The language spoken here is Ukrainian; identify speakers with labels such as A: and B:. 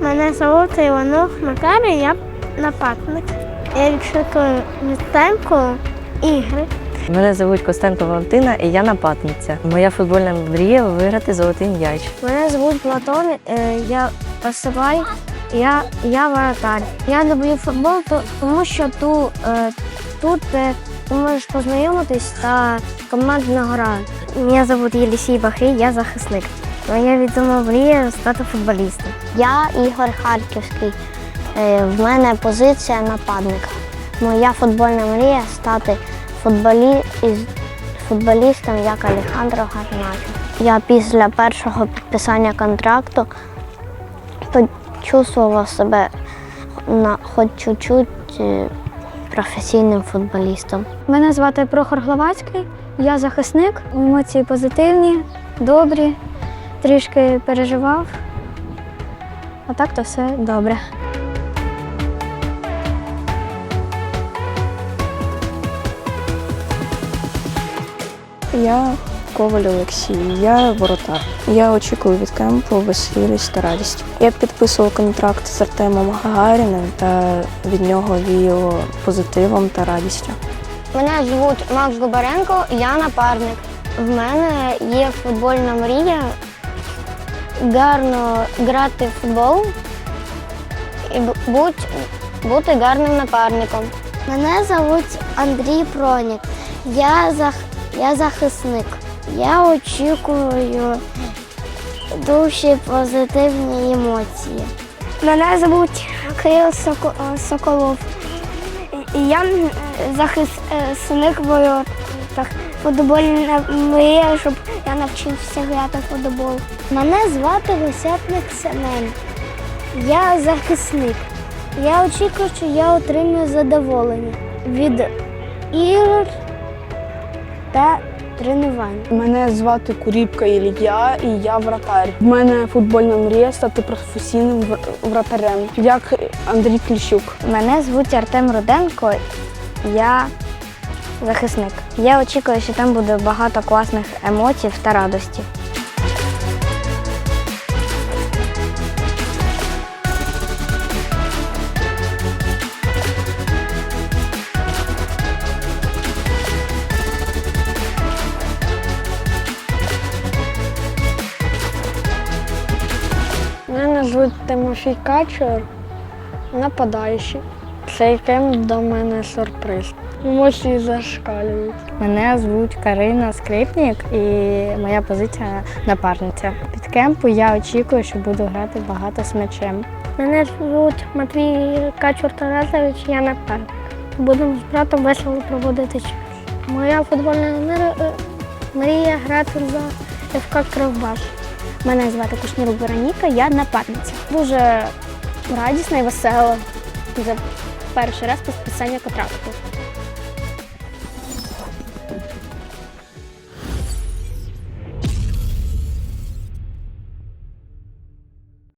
A: Мене звуть Іванов Макарій, я нападник. Я відшукую відтемку ігри.
B: Мене звуть Костенко Валентина, і я нападниця. Моя футбольна мрія виграти золотий м'яч.
A: Мене звуть Платон, е, я Пасивай, я, я воротар. Я люблю футбол, тому що ту, е, тут ти можеш познайомитись та командна гра. Мене звуть Єлісій Бахрій, я захисник. Моя відома мрія стати футболістом. Я Ігор Харківський. Е, В мене позиція нападника. Моя футбольна мрія стати футболі... футболістом, як Алехандро Гарначо. Я після першого підписання контракту почувствував себе на хоч чуть-чуть е, професійним футболістом. Мене звати Прохор Гловацький, я захисник, емоції позитивні, добрі, трішки переживав. А так то все добре.
C: Я Коваль Олексій, я воротар. Я очікую від кемпу веселість та радість. Я підписував контракт з Артемом Гагаріним та від нього віяло позитивом та радістю.
A: Мене звуть Макс Губаренко, я напарник. В мене є футбольна мрія гарно грати в футбол і бу- будь, бути гарним напарником. Мене звуть Андрій Пронік. Я, зах, я захисник. Я очікую дуже позитивні емоції. Мене звуть Кирил Соколов. Я захисник воротах. Футбольна мрія, щоб я навчився грати в футбол. Мене звати Висятник Семен. Я захисник. Я очікую, що я отримую задоволення від ігор та тренувань.
C: Мене звати Куріпка Ілля і я вратар. В мене футбольна мрія стати професійним вратарем, як Андрій Кліщук.
A: Мене звуть Артем Руденко, я захисник. Я очікую, що там буде багато класних емоцій та радості.
C: Мене звуть Тимофій Качур, нападаючий. Цей кемп до мене сюрприз. Емоції зашкалюють.
B: Мене звуть Карина Скрипнік і моя позиція напарниця. Під кемпу я очікую, що буду грати багато з м'ячем.
A: Мене звуть Матвій Качур Тарасович, я напарник. Будемо з братом весело проводити час. Моя футбольна е, мрія грати за ФК Кривбас. Мене звати Кушнірук Вероніка, я напарниця. Дуже радісна і весела за перший раз підписання контракту.